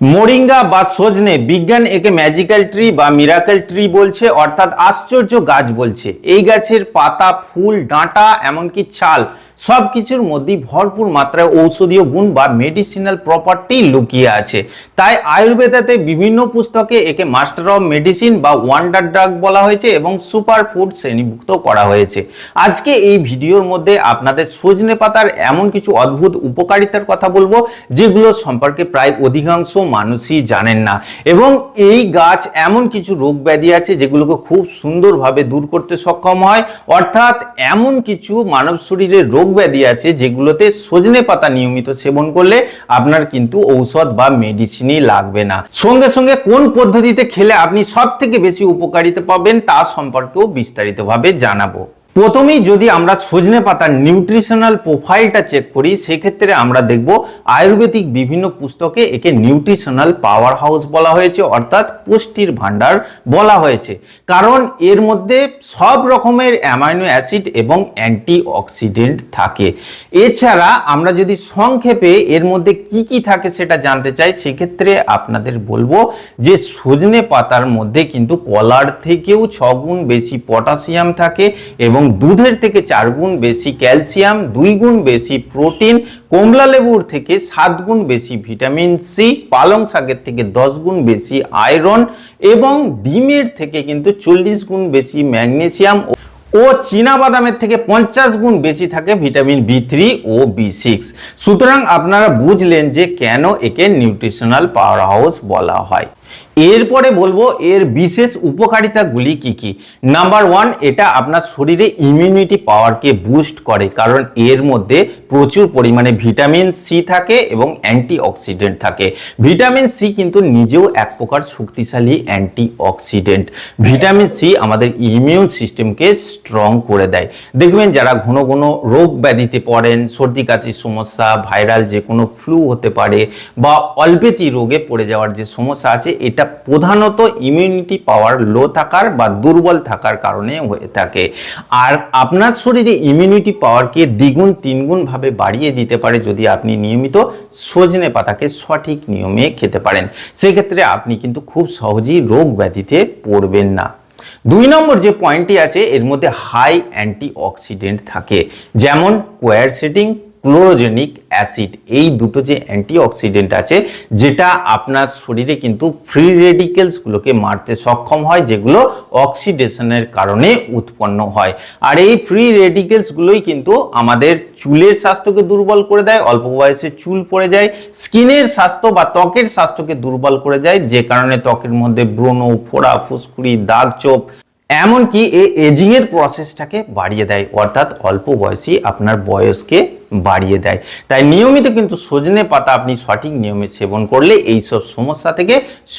Moringa বা সজনে বিজ্ঞান একে ম্যাজিক্যাল ট্রি বা মিরাকেল ট্রি বলছে, অর্থাৎ আশ্চর্য গাছ বলছে। এই গাছের পাতা, ফুল, ডাঁটা, এমনকি ছাল সব কিছুর মধ্যেই ভরপুর মাত্রায় ঔষধীয় গুণ বা মেডিসিনাল প্রপার্টি লুকিয়ে আছে। তাই আয়ুর্বেদাতে বিভিন্ন পুস্তকে একে মাস্টার অফ মেডিসিন বা ওয়ান্ডার ড্রাগ বলা হয়েছে এবং সুপার ফুড শ্রেণীভুক্ত করা হয়েছে। আজকে এই ভিডিওর মধ্যে আপনাদের সজনে পাতার এমন কিছু অদ্ভুত উপকারিতার কথা বলব, যেগুলো সম্পর্কে প্রায় অধিকাংশ মানুষই জানেন না। এবং এই গাছ এমন কিছু রোগ ব্যাধি আছে যেগুলোকে খুব সুন্দরভাবে দূর করতে সক্ষম হয়। অর্থাৎ এমন কিছু মানব শরীরে রোগ ব্যাধি আছে যেগুলোতে সজনে পাতা নিয়মিত সেবন করলে আপনার কিন্তু ঔষধ বা মেডিসিনই লাগবে না। সঙ্গে সঙ্গে কোন পদ্ধতিতে খেলে আপনি সব থেকে বেশি উপকারিতা পাবেন তা সম্পর্কেও বিস্তারিতভাবে জানাব। প্রথমেই যদি আমরা সজনে পাতার নিউট্রিশনাল প্রোফাইলটা চেক করি, সেক্ষেত্রে আমরা দেখব আয়ুর্বেদিক বিভিন্ন পুস্তকে একে নিউট্রিশনাল পাওয়ার হাউস বলা হয়েছে, অর্থাৎ পুষ্টির ভাণ্ডার বলা হয়েছে। কারণ এর মধ্যে সব রকমের অ্যামাইনো অ্যাসিড এবং অ্যান্টি অক্সিডেন্ট থাকে। এছাড়া আমরা যদি সংক্ষেপে এর মধ্যে কি কি থাকে সেটা জানতে চাই, সেক্ষেত্রে আপনাদের বলব যে সজনে পাতার মধ্যে কিন্তু কলার থেকেও ছগুণ বেশি পটাশিয়াম থাকে এবং দুধের থেকে চার গুণ বেশি ক্যালসিয়াম, দুই গুণ বেশি প্রোটিন, কমলা লেবুর থেকে সাত গুণ বেশি ভিটামিন সি পালং শাকের থেকে দশ গুণ বেশি আয়রন এবং ডিমের থেকে কিন্তু চল্লিশ গুণ বেশি ম্যাগনেসিয়াম ও চীনা বাদামের থেকে পঞ্চাশ গুণ বেশি থাকে ভিটামিন বি থ্রি ও বি সিক্স সুতরাং আপনারা বুঝলেন যে কেন একে নিউট্রিশনাল পাওয়ার হাউস বলা হয়। এরপরে বলব এর বিশেষ উপকারিতাগুলি কি কি? নাম্বার ওয়ান এটা আপনার শরীরে ইমিউনিটি পাওয়ারকে বুস্ট করে, কারণ এর মধ্যে প্রচুর পরিমাণে ভিটামিন সি থাকে এবং অ্যান্টি অক্সিডেন্ট থাকে। ভিটামিন সি কিন্তু নিজেও এক প্রকার শক্তিশালী অ্যান্টি অক্সিডেন্ট ভিটামিন সি আমাদের ইমিউন সিস্টেমকে স্ট্রং করে দেয়। দেখবেন যারা ঘন ঘন রোগ ব্যাধিতে পড়েন, সর্দি, কাশির সমস্যা ভাইরাল যে কোনো ফ্লু হতে পারে বা অল্পেতি রোগে পড়ে যাওয়ার যে সমস্যা আছে, এটা প্রধানত ইমিউনিটি পাওয়ার লো থাকার বা দুর্বল থাকার কারণে হয়ে থাকে। আর আপনার শরীরে ইমিউনিটি পাওয়ারকে দ্বিগুণ, তিনগুণ ভাবে বাড়িয়ে দিতে পারে যদি আপনি নিয়মিত সজনে পাতাকে সঠিক নিয়মে খেতে পারেন। সেক্ষেত্রে আপনি কিন্তু খুব সহজেই রোগ ব্যাধিতে পড়বেন না। দুই নম্বর যে পয়েন্টটি আছে, এর মধ্যে হাই অ্যান্টি অক্সিডেন্ট থাকে। যেমন কোয়ারসেটিং ক্লোরোজেনিক অ্যাসিড, এই দুটো যে অ্যান্টিঅক্সিডেন্ট আছে, যেটা আপনার শরীরে কিন্তু ফ্রি রেডিকেলসগুলোকে মারতে সক্ষম হয়, যেগুলো অক্সিডেশনের কারণে উৎপন্ন হয়। আর এই ফ্রি রেডিকেলসগুলোই কিন্তু আমাদের চুলের স্বাস্থ্যকে দুর্বল করে দেয়, অল্প বয়সে চুল পড়ে যায়, স্কিনের স্বাস্থ্য বা ত্বকের স্বাস্থ্যকে দুর্বল করে যায় যে কারণে ত্বকের মধ্যে ব্রণ, ফোড়া, ফুসকুড়ি, দাগ চোপ এমনকি এ এজিং এর প্রসেসটাকে বাড়িয়ে দেয়, অর্থাৎ অল্প বয়সী আপনার বয়সকে বাড়িয়ে দেয়। তাই নিয়মিত কিন্তু সজনে পাতা আপনি সঠিক নিয়মে সেবন করলে এই সব সমস্যা থেকে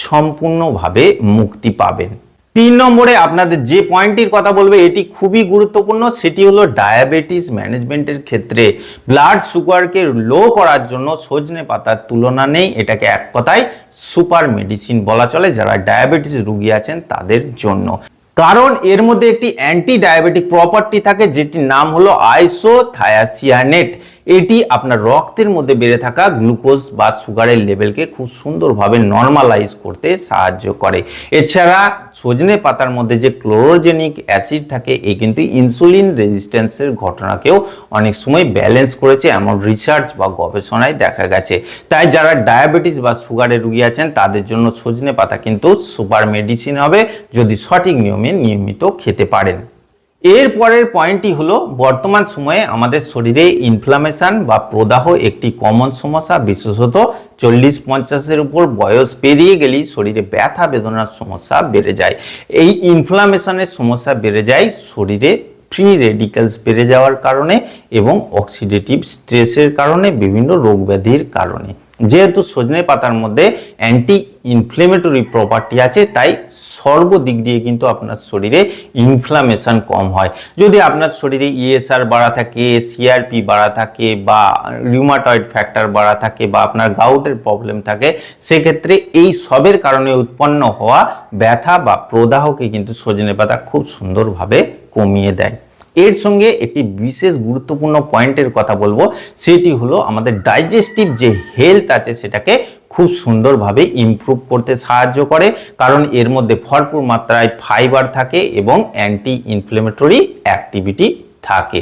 সম্পূর্ণভাবে মুক্তি পাবেন। তিন নম্বরে আপনাদের যে পয়েন্টটির কথা বলবে, এটি খুবই গুরুত্বপূর্ণ, সেটি হলো ডায়াবেটিস ম্যানেজমেন্টের ক্ষেত্রে। ব্লাড সুগারকে লো করার জন্য সজনে পাতার তুলনা নেই, এটাকে এক কথায় সুপার মেডিসিন বলা চলে, যারা ডায়াবেটিস রুগী আছেন তাদের জন্য। কারণ এর মধ্যে একটি অ্যান্টি ডায়াবেটিক প্রপার্টি থাকে যেটির নাম হলো আইসোথায়াসিয়ানেট এটি আপনার রক্তের মধ্যে বেড়ে থাকা গ্লুকোজ বা সুগারের লেভেলকে খুব সুন্দরভাবে নর্মালাইজ করতে সাহায্য করে। এছাড়া সজনে পাতার মধ্যে যে ক্লোরোজেনিক অ্যাসিড থাকে এই কিন্তু ইনসুলিন রেজিস্ট্যান্সের ঘটনাকেও অনেক সময় ব্যালেন্স করেছে, এমন রিসার্চ বা গবেষণায় দেখা গেছে। তাই যারা ডায়াবেটিস বা সুগারের রুগী আছেন, তাদের জন্য সজনে পাতা কিন্তু সুপার মেডিসিন হবে, যদি সঠিক নিয়মে নিয়মিত খেতে পারেন। এর পরের পয়েন্টটি হলো বর্তমান সময়ে আমাদের শরীরে ইনফ্লামেশন বা প্রদাহ একটি কমন সমস্যা, বিশেষত চল্লিশ পঞ্চাশের উপর বয়স পেরিয়ে গেলেই শরীরে ব্যথা, বেদনার সমস্যা বেড়ে যায়। এই ইনফ্লামেশনের সমস্যা বেড়ে যায় শরীরে ফ্রি রেডিক্যালস বেড়ে যাওয়ার কারণে এবং অক্সিডেটিভ স্ট্রেসের কারণে, বিভিন্ন রোগ ব্যাধির কারণে। যেহেতু সজনে পাতার মধ্যে অ্যান্টি ইনফ্লেমেটরি প্রপার্টি আছে, তাই সর্বদিক দিয়ে কিন্তু আপনার শরীরে ইনফ্লামেশন কম হয়। যদি আপনার শরীরে ইএসআর বাড়া থাকে সিআরপি বাড়া থাকে বা রিউমাটয়েড ফ্যাক্টর বাড়া থাকে বা আপনার গাউটের প্রবলেম থাকে, সেক্ষেত্রে এই সবের কারণে উৎপন্ন হওয়া ব্যথা বা প্রদাহকে কিন্তু সজনে পাতা খুব সুন্দরভাবে কমিয়ে দেয়। এর সঙ্গে একটি বিশেষ গুরুত্বপূর্ণ পয়েন্টের কথা বলব, সেটি হলো আমাদের ডাইজেস্টিভ যে হেলথ আছে, সেটাকে খুব সুন্দরভাবে ইমপ্রুভ করতে সাহায্য করে, কারণ এর মধ্যে ভরপুর মাত্রায় ফাইবার থাকে এবং অ্যান্টি ইনফ্লেমেটরি অ্যাক্টিভিটি থাকে।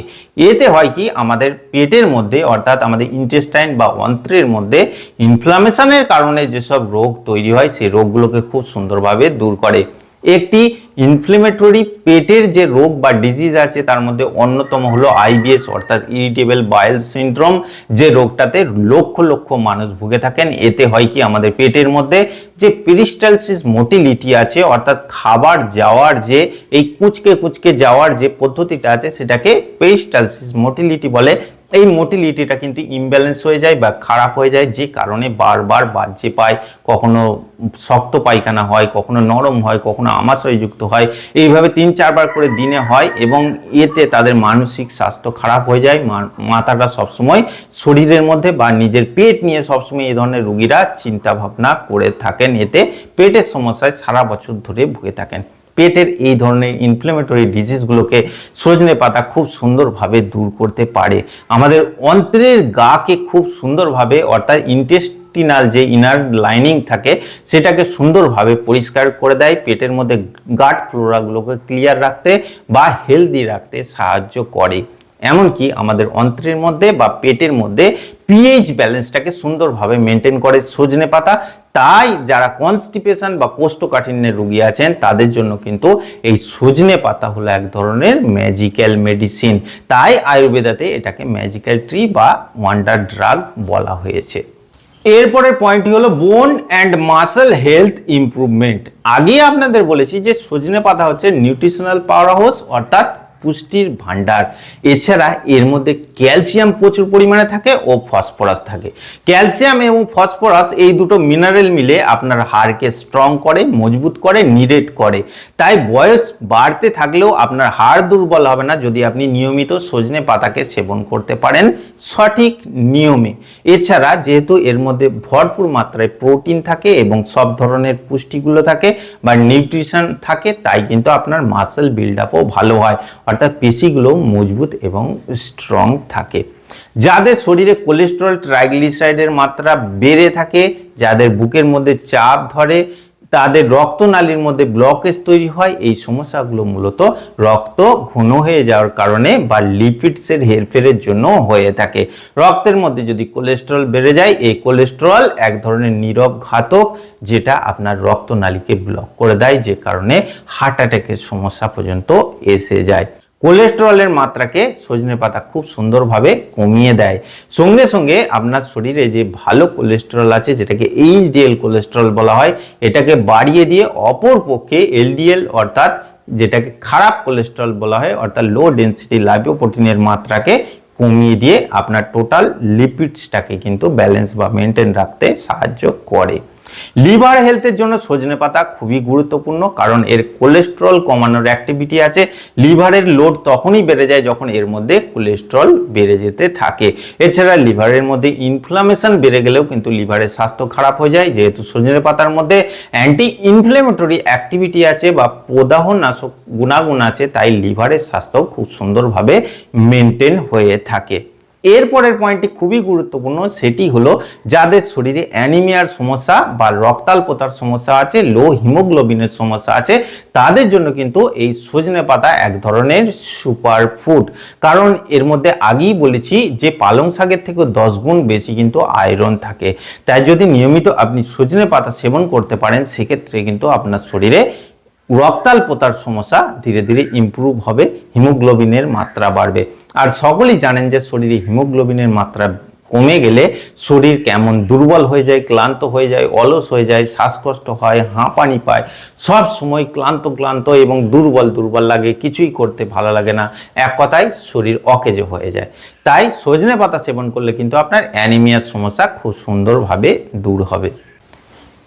এতে হয় কি, আমাদের পেটের মধ্যে, অর্থাৎ আমাদের ইন্টেস্টাইন বা অন্ত্রের মধ্যে ইনফ্লামেশনের কারণে যেসব রোগ তৈরি হয়, সেই রোগগুলোকে খুব সুন্দরভাবে দূর করে। একটি ইনফ্লেমেটরি পেটের যে রোগ বা ডিজিজ আছে, তার মধ্যে অন্যতম হলো আইবিএস অর্থাৎ ইরিটেবল বায়েল সিন্ড্রোম যে রোগটাতে লক্ষ লক্ষ মানুষ ভুগে থাকেন। এতে হয় কি? আমাদের পেটের মধ্যে যে পেরিস্টালসিস মোটিলিটি আছে, অর্থাৎ খাবার যাওয়ার যে, এই কুচকে কুচকে যাওয়ার যে পদ্ধতিটা আছে, সেটাকে পেরিস্টালসিস মোটিলিটি বলে। এই মোটিলিটিটা কিন্তু ইমব্যালেন্স হয়ে যায় বা খারাপ হয়ে যায়, যে কারণে বারবার বাজ্যে পায়, কখনো শক্ত পায়খানা হয়, কখনো নরম হয়, কখনো আমাশয়যুক্ত হয়। এইভাবে তিন চারবার করে দিনে হয় এবং এতে তাদের মানসিক স্বাস্থ্য খারাপ হয়ে যায়। মাথাটা সবসময় শরীরের মধ্যে বা নিজের পেট নিয়ে সবসময় এই ধরনের রুগীরা চিন্তা ভাবনা করে থাকেন। এতে পেটের সমস্যায় সারা বছর ধরে ভুগে থাকেন। পেটের এই ধরনের ইনফ্লেমেটরি ডিজিজগুলোকে সজনে পাতা খুব সুন্দরভাবে দূর করতে পারে। আমাদের অন্ত্রের গাকে খুব সুন্দরভাবে অর্থাৎ ইন্টেস্ট ইন্টেস্টিনাল যে ইনার লাইনিং থাকে, সেটাকে সুন্দরভাবে পরিষ্কার করে দেয়, পেটের মধ্যে গাট ফ্লোরাগুলোকে ক্লিয়ার রাখতে বা হেলদি রাখতে সাহায্য করে। এমনকি আমাদের অন্ত্রের মধ্যে বা পেটের মধ্যে পিএইচ ব্যালেন্সটাকে সুন্দরভাবে মেনটেন করে সজনে পাতা তাই যারা কনস্টিপেশন বা কোষ্ঠকাঠিন্যের রুগী আছেন, তাদের জন্য কিন্তু এই সজনে পাতা হলো এক ধরনের ম্যাজিক্যাল মেডিসিন তাই আয়ুর্বেদাতে এটাকে ম্যাজিক্যাল ট্রি বা ওয়ান্ডার ড্রাগ বলা হয়েছে। এরপরের পয়েন্টটি হলো বোন অ্যান্ড মাসেল হেলথ ইমপ্রুভমেন্ট আগে আপনাদের বলেছি যে সজনে পাতা হচ্ছে নিউট্রিশনাল পাওয়ার হাউস অর্থাৎ পুষ্টির ভান্ডার এছাড়া এর মধ্যে ক্যালসিয়াম প্রচুর পরিমাণে থাকে ও ফসফরাস থাকে। ক্যালসিয়াম এবং ফসফরাস এই দুটো মিনারেল মিলে আপনার হাড়কে স্ট্রং করে, মজবুত করে, নিরেট করে। তাই বয়স বাড়তে থাকলেও আপনার হাড় দুর্বল হবে না যদি আপনি নিয়মিত সজনে পাতাকে সেবন করতে পারেন সঠিক নিয়মে। এছাড়া যেহেতু এর মধ্যে ভরপুর মাত্রায় প্রোটিন থাকে এবং সব ধরনের পুষ্টিগুলো থাকে বা নিউট্রিশন থাকে, তাই কিন্তু আপনার মাসেল বিল্ড আপও ভালো হয়। অর্থাৎ পেশিগুলো মজবুত এবং স্ট্রং থাকে। যাদের শরীরে কোলেস্টেরল ট্রাইগ্লিসাইডের মাত্রা বেড়ে থাকে, যাদের বুকের মধ্যে চাপ ধরে তাদের রক্তনালীর মধ্যে ব্লকেজ তৈরি হয়। এই সমস্যাগুলো মূলত রক্ত ঘন হয়ে যাওয়ার কারণে বা লিপিডসের হেরফেরের জন্য হয়ে থাকে। রক্তের মধ্যে যদি কোলেস্টেরল বেড়ে যায়, এই কোলেস্টেরল এক ধরনের নীরব ঘাতক যেটা আপনার রক্তনালীকে ব্লক করে দেয়, যে কারণে হার্ট অ্যাটাকের সমস্যা পর্যন্ত এসে যায়। কোলেস্টেরলের মাত্রাকে সজনে পাতা খুব সুন্দরভাবে কমিয়ে দেয়। সঙ্গে সঙ্গে আপনার শরীরে যে ভালো কোলেস্টেরল আছে, যেটাকে এইচডিএল কোলেস্টেরল বলা হয়, এটাকে বাড়িয়ে দিয়ে অপর পক্ষে এলডিএল অর্থাৎ যেটাকে খারাপ কোলেস্টেরল বলা হয়, অর্থাৎ লো ডেন্সিটি লাইপোপ্রোটিনের মাত্রাকে কমিয়ে দিয়ে আপনার টোটাল লিপিডসটাকে কিন্তু ব্যালেন্স বা মেনটেন রাখতে সাহায্য করে। লিভার হেলথের জন্য সজনে পাতা খুবই গুরুত্বপূর্ণ, কারণ এর কোলেস্ট্রল কমানোর অ্যাক্টিভিটি আছে। লিভারের লোড তখনই বেড়ে যায় যখন এর মধ্যে কোলেস্ট্রল বেড়ে যেতে থাকে। এছাড়া লিভারের মধ্যে ইনফ্লামেশন বেড়ে গেলেও কিন্তু লিভারের স্বাস্থ্য খারাপ হয়ে যায়। যেহেতু সজনে পাতার মধ্যে অ্যান্টি ইনফ্লেমেটরি অ্যাক্টিভিটি আছে বা প্রদাহ নাশক গুণাগুণ আছে, তাই লিভারের স্বাস্থ্য খুব সুন্দরভাবে মেনটেন হয়ে থাকে। এরপরের পয়েন্টটি খুবই গুরুত্বপূর্ণ, সেটি হলো যাদের শরীরে অ্যানিমিয়ার সমস্যা বা রক্তাল্পতার সমস্যা আছে লো হিমোগ্লোবিনের সমস্যা আছে, তাদের জন্য কিন্তু এই সজনে পাতা এক ধরনের সুপার ফুড কারণ এর মধ্যে আগেই বলেছি যে পালং শাকের থেকেও দশ গুণ বেশি কিন্তু আয়রন থাকে। তাই যদি নিয়মিত আপনি সজনে পাতা সেবন করতে পারেন, সেক্ষেত্রে কিন্তু আপনার শরীরে রক্তাল্পতার সমস্যা ধীরে ধীরে ইমপ্রুভ হবে হিমোগ্লোবিনের মাত্রা বাড়বে। আর সকলেই জানেন যে শরীরে হিমোগ্লোবিনের মাত্রা কমে গেলে শরীর কেমন দুর্বল হয়ে যায়, ক্লান্ত হয়ে যায়, অলস হয়ে যায়, শ্বাসকষ্ট হয়, হাঁপানি পায়। সব সময় ক্লান্ত ক্লান্ত এবং দুর্বল দুর্বল লাগে, কিছুই করতে ভালো লাগে না। এক কথায় শরীর অকেজো হয়ে যায়। তাই সজনে পাতা সেবন করলে কিন্তু আপনার অ্যানিমিয়ার সমস্যা খুব সুন্দরভাবে দূর হবে।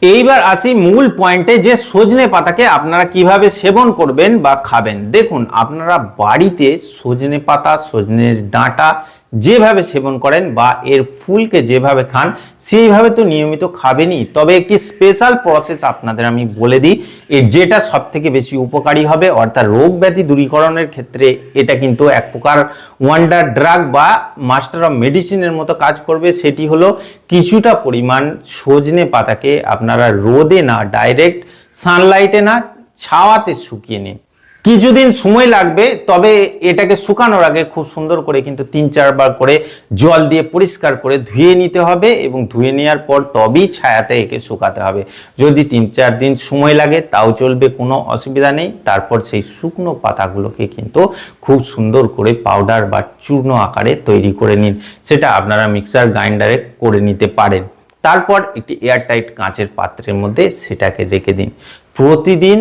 এইবার আসি মূল পয়েন্টে যে সজনে পাতাকে আপনারা কীভাবে সেবন করবেন বা খাবেন। দেখুন, আপনারা বাড়িতে সজনে পাতা, সজনের ডাঁটা যেভাবে সেবন করেন বা এর ফুলকে যেভাবে খান, সেইভাবে তো নিয়মিত খাবেনই। তবে একটি স্পেশাল প্রসেস আপনাদের আমি বলে দিই এর যেটা সব থেকে বেশি উপকারী হবে, অর্থাৎ রোগ ব্যাধি দূরীকরণের ক্ষেত্রে এটা কিন্তু এক প্রকার ওয়ান্ডার ড্রাগ বা মাস্টার অফ মেডিসিনের মতো কাজ করবে। সেটি হলো কিছুটা পরিমাণ সজনে পাতাকে আপনারা রোদে না ডাইরেক্ট সানলাইটে না, ছাওয়াতে শুকিয়ে নিন। কিছুদিন সময় লাগবে, তবে এটাকে শুকানোর আগে খুব সুন্দর করে কিন্তু তিন চারবার করে জল দিয়ে পরিষ্কার করে ধুয়ে নিতে হবে এবং ধুয়ে নেওয়ার পর তবেই ছায়াতে একে শুকাতে হবে। যদি তিন চার দিন সময় লাগে, তাও চলবে, কোনো অসুবিধা নেই। তারপর সেই শুকনো পাতাগুলোকে কিন্তু খুব সুন্দর করে পাউডার বা চূর্ণ আকারে তৈরি করে নিন। সেটা আপনারা মিক্সার গ্রাইন্ডারে করে নিতে পারেন। তারপর একটি এয়ারটাইট কাঁচের পাত্রের মধ্যে সেটাকে রেখে দিন। প্রতিদিন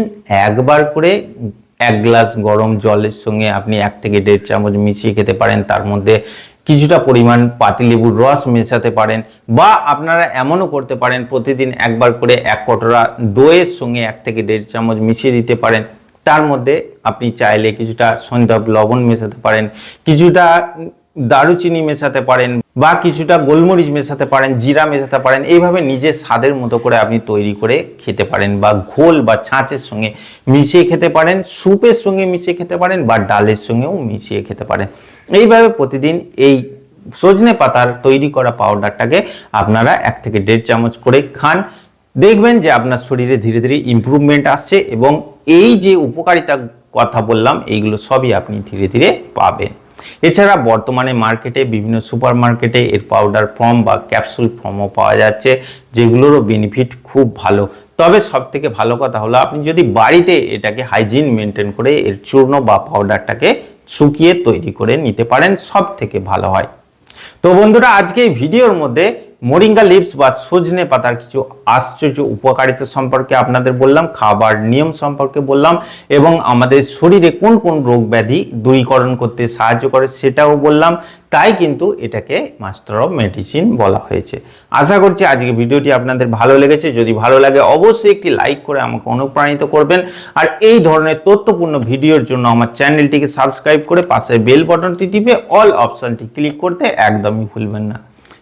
একবার করে এক গ্লাস গরম জলের সঙ্গে আপনি এক থেকে দেড় চামচ মিশিয়ে খেতে পারেন। তার মধ্যে কিছুটা পরিমাণ পাতিলেবুর রস মেশাতে পারেন বা আপনারা এমনও করতে পারেন, প্রতিদিন একবার করে এক কটোরা দইয়ের সঙ্গে এক থেকে দেড় চামচ মিশিয়ে দিতে পারেন। তার মধ্যে আপনি চাইলে কিছুটা সন্ধ্যা লবণ মেশাতে পারেন, কিছুটা দারুচিনি মেশাতে পারেন বা কিছুটা গোলমরিচ মেশাতে পারেন, জিরা মেশাতে পারেন, এইভাবে নিজের স্বাদের মতো করে আপনি তৈরি করে খেতে পারেন বা ঘোল বা ছাঁচের সঙ্গে মিশিয়ে খেতে পারেন, স্যুপের সঙ্গে মিশিয়ে খেতে পারেন বা ডালের সঙ্গেও মিশিয়ে খেতে পারেন। এইভাবে প্রতিদিন এই সজনে পাতার তৈরি করা পাউডারটাকে আপনারা এক থেকে দেড় চামচ করে খান। দেখবেন যে আপনার শরীরে ধীরে ধীরে ইমপ্রুভমেন্ট আসছে এবং এই যে উপকারিতা কথা বললাম, এইগুলো সবই আপনি ধীরে ধীরে পাবেন। এছাড়া বর্তমানে মার্কেটে বিভিন্ন সুপার মার্কেটে এর পাউডার ফর্ম বা ক্যাপসুল ফর্মও পাওয়া যাচ্ছে, যেগুলোরও বেনিফিট খুব ভালো। তবে সব থেকে ভালো কথা হলো, আপনি যদি বাড়িতে এটাকে হাইজিন মেনটেন করে এর চূর্ণ বা পাউডারটাকে শুকিয়ে তৈরি করে নিতে পারেন সব থেকে ভালো হয়। তো বন্ধুরা, আজকে এই ভিডিওর মধ্যে মোরিঙ্গা লিভস বা সজনে পাতার কিছু আশ্চর্য উপকারিতা সম্পর্কে আপনাদের বললাম, খাবার নিয়ম সম্পর্কে বললাম, এবং আমাদের শরীরে কোন কোন রোগ ব্যাধি দূরীকরণ করতে সাহায্য করে সেটাও বললাম। তাই কিন্তু এটাকে মাস্টার অফ মেডিসিন বলা হয়েছে। আশা করছি আজকে ভিডিওটি আপনাদের ভালো লেগেছে। যদি ভালো লাগে, অবশ্যই একটি লাইক করে আমাকে অনুপ্রাণিত করবেন। আর এই ধরনের তথ্যপূর্ণ ভিডিওর জন্য আমার চ্যানেলটিকে সাবস্ক্রাইব করে পাশের বেল বাটনটি টিপে অল অপশনটি ক্লিক করতে একদমই ভুলবেন না।